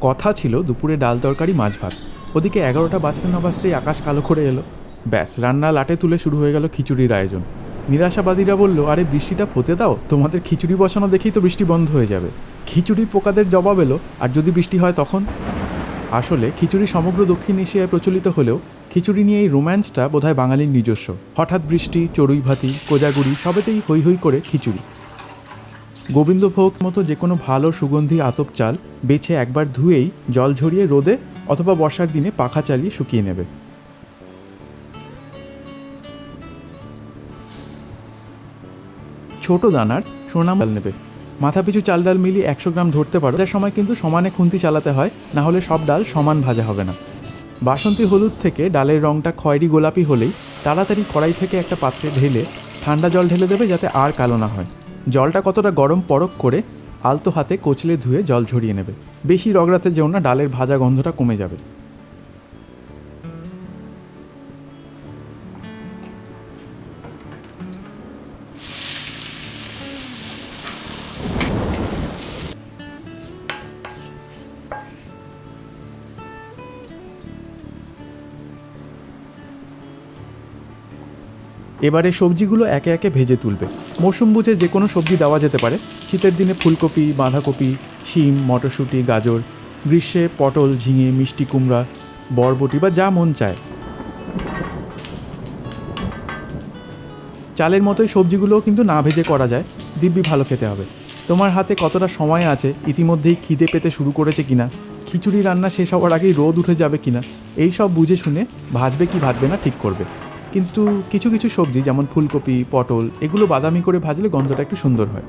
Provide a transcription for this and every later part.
কথা ছিল দুপুরে ডাল তরকারি, মাছ ভাত। ওদিকে এগারোটা বাজতে না বাজতেই আকাশ কালো করে এলো। ব্যাস, রান্না লাটে তুলে শুরু হয়ে গেল খিচুড়ির আয়োজন। নিরাশাবাদীরা বলল, আরে, বৃষ্টিটা হতে দাও। তোমাদের খিচুড়ি বসানো দেখেই তো বৃষ্টি বন্ধ হয়ে যাবে। খিচুড়ি পোকাদের জবাব এলো, আর যদি বৃষ্টি হয় তখন? আসলে খিচুড়ি সমগ্র দক্ষিণ এশিয়ায় প্রচলিত হলেও খিচুড়ি নিয়ে এই রোম্যান্সটা বোধহয় বাঙালির নিজস্ব। হঠাৎ বৃষ্টি চড়ুই ভাতি কোজাগুড়ি সবেতেই হৈ হৈ করে খিচুড়ি। গোবিন্দভোগ মতো যে কোনো ভালো সুগন্ধি আতপ চাল বেছে একবার ধুয়েই জল ঝরিয়ে রোদে অথবা বর্ষার দিনে পাখা চালিয়ে শুকিয়ে নেবে। ছোট দানার সোনাম ডাল নেবে। মাথা পিছু চাল ডাল মিলিয়ে একশো গ্রাম ধরতে পারো। তার সময় কিন্তু সমানে খুন্তি চালাতে হয়, না হলে সব ডাল সমান ভাজা হবে না। বাসন্তী হলুদ থেকে ডালের রঙটা খয়েরি গোলাপি হলেই তাড়াতাড়ি কড়াই থেকে একটা পাত্রে ঢেলে ঠান্ডা জল ঢেলে দেবে যাতে আর কালো না হয়। জলটা কতটা গরম পরক করে আলতো হাতে কচলে ধুয়ে জল ঝরিয়ে নেবে। বেশি রগড়াতে যেও না, ডালের ভাজা গন্ধটা কমে যাবে। এবারে সবজিগুলো একে একে ভেজে তুলবে। মৌসুম বুঝে যে কোনো সবজি দেওয়া যেতে পারে। শীতের দিনে ফুলকপি, বাঁধাকপি, শিম, মটরশুঁটি, গাজর, গ্রীষ্মে পটল, ঝিঙে, মিষ্টি কুমড়া, বরবটি বা যা মন চায়। চালের মতোই সবজিগুলোও কিন্তু না ভেজে করা যায়। দিব্যি ভালো খেতে হবে। তোমার হাতে কতটা সময় আছে, ইতিমধ্যেই খিদে পেতে শুরু করেছে কিনা? খিচুড়ি রান্না শেষ হওয়ার আগেই রোদ উঠে যাবে কিনা? এই সব বুঝে শুনে ভাজবে কি ভাজবে না ঠিক করবে। কিন্তু কিছু কিছু সবজি, যেমন ফুলকপি, পটল, এগুলো বাদামি করে ভাজলে গন্ধটা একটু সুন্দর হয়।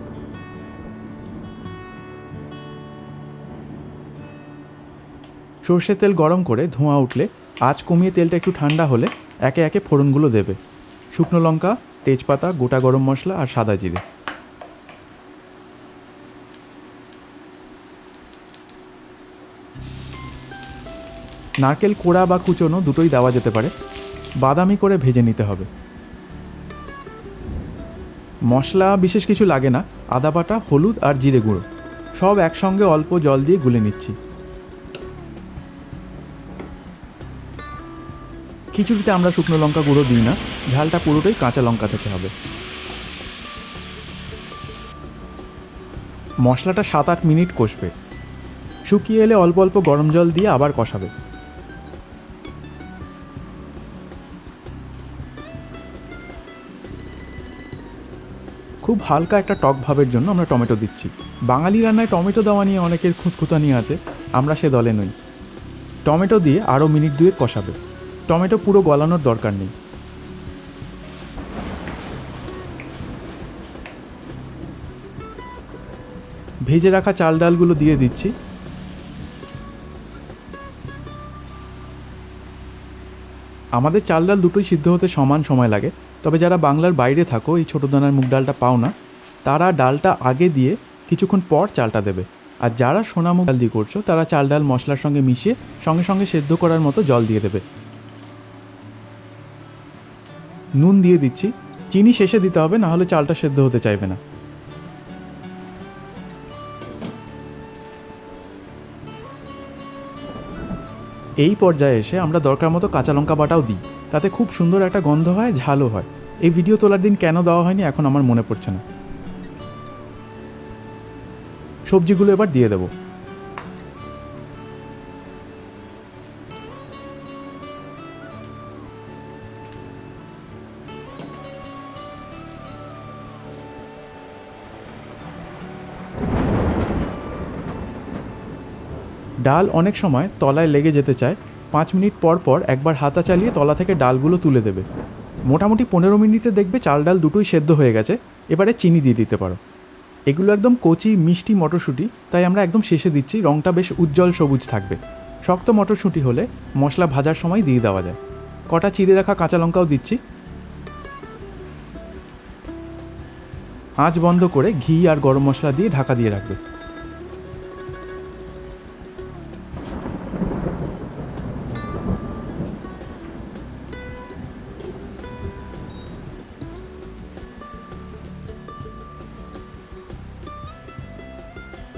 সর্ষের তেল গরম করে ধোঁয়া উঠলে, আঁচ কমিয়ে তেলটা একটু ঠান্ডা হলে একে একে ফোড়নগুলো দেবে। শুকনো লঙ্কা, তেজপাতা, গোটা গরম মশলা আর সাদা জিরে। নারকেল কোড়া বা কুচনো দুটোই দেওয়া যেতে পারে। বাদামি করে ভেজে নিতে হবে। মশলা বিশেষ কিছু লাগে না, আদা বাটা, হলুদ আর জিরে গুঁড়ো। সব একসঙ্গে অল্প জল দিয়ে গুলে নিচ্ছি। খিচুড়িতে আমরা শুকনো লঙ্কা গুঁড়ো দিই না, ঝালটা পুরোটাই কাঁচা লঙ্কা থেকে হবে। মশলাটা সাত আট মিনিট কষবে। শুকিয়ে এলে অল্প অল্প গরম জল দিয়ে আবার কষাবে। খুব হালকা একটা টক ভাবের জন্য আমরা টমেটো দিচ্ছি। বাঙালি রান্নায় টমেটো দেওয়া নিয়ে অনেকের খুঁতখুতানি আছে, আমরা সে দলে নই। টমেটো দিয়ে আরও মিনিট দুয়ে কষাবে। টমেটো পুরো গলানোর দরকার নেই। ভেজে রাখা চাল ডালগুলো দিয়ে দিচ্ছি। আমাদের চাল ডাল দুটোই সিদ্ধ হতে সমান সময় লাগে, তবে যারা বাংলার বাইরে থাকো, এই ছোটো দানার মুগ ডালটা পাও না, তারা ডালটা আগে দিয়ে কিছুক্ষণ পর চালটা দেবে। আর যারা সোনা মুগ ডাল দিয়ে করছ, তারা চাল ডাল মশলার সঙ্গে মিশিয়ে সঙ্গে সঙ্গে সেদ্ধ করার মতো জল দিয়ে দেবে। নুন দিয়ে দিচ্ছি। চিনি শেষে দিতে হবে, না হলে চালটা সেদ্ধ হতে চাইবে না। এই পর্যায়ে এসে আমরা দরকার মতো কাঁচা লঙ্কা বাটাও দিই। তাতে খুব সুন্দর একটা গন্ধ হয়, ঝালও হয়। এই ভিডিও তোলার দিন কেন দেওয়া হয়নি এখন আমার মনে পড়ছে না। সবজিগুলো এবার দিয়ে দেবো। ডাল অনেক সময় তলায় লেগে যেতে চায়, পাঁচ মিনিট পর পর একবার হাতা চালিয়ে তলা থেকে ডালগুলো তুলে দেবে। মোটামুটি পনেরো মিনিটে দেখবে চাল ডাল দুটোই সেদ্ধ হয়ে গেছে, এবারে চিনি দিয়ে দিতে পারো। এগুলো একদম কচি, মিষ্টি মটরশুঁটি, তাই আমরা একদম শেষে দিচ্ছি রঙটা বেশ উজ্জ্বল সবুজ থাকবে। শক্ত মটরশুঁটি হলে মশলা ভাজার সময় দিয়ে দেওয়া যায়। কটা চিড়ে রাখা কাঁচা লঙ্কাও দিচ্ছি। আঁচ বন্ধ করে ঘি আর গরম মশলা দিয়ে ঢাকা দিয়ে রাখবে।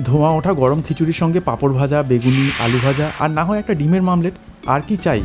ধোঁয়া ওঠা গরম খিচুড়ির সঙ্গে পাঁপড় ভাজা, বেগুনি, আলু ভাজা, আর না হয় একটা ডিমের মামলেট। আর কি চাই?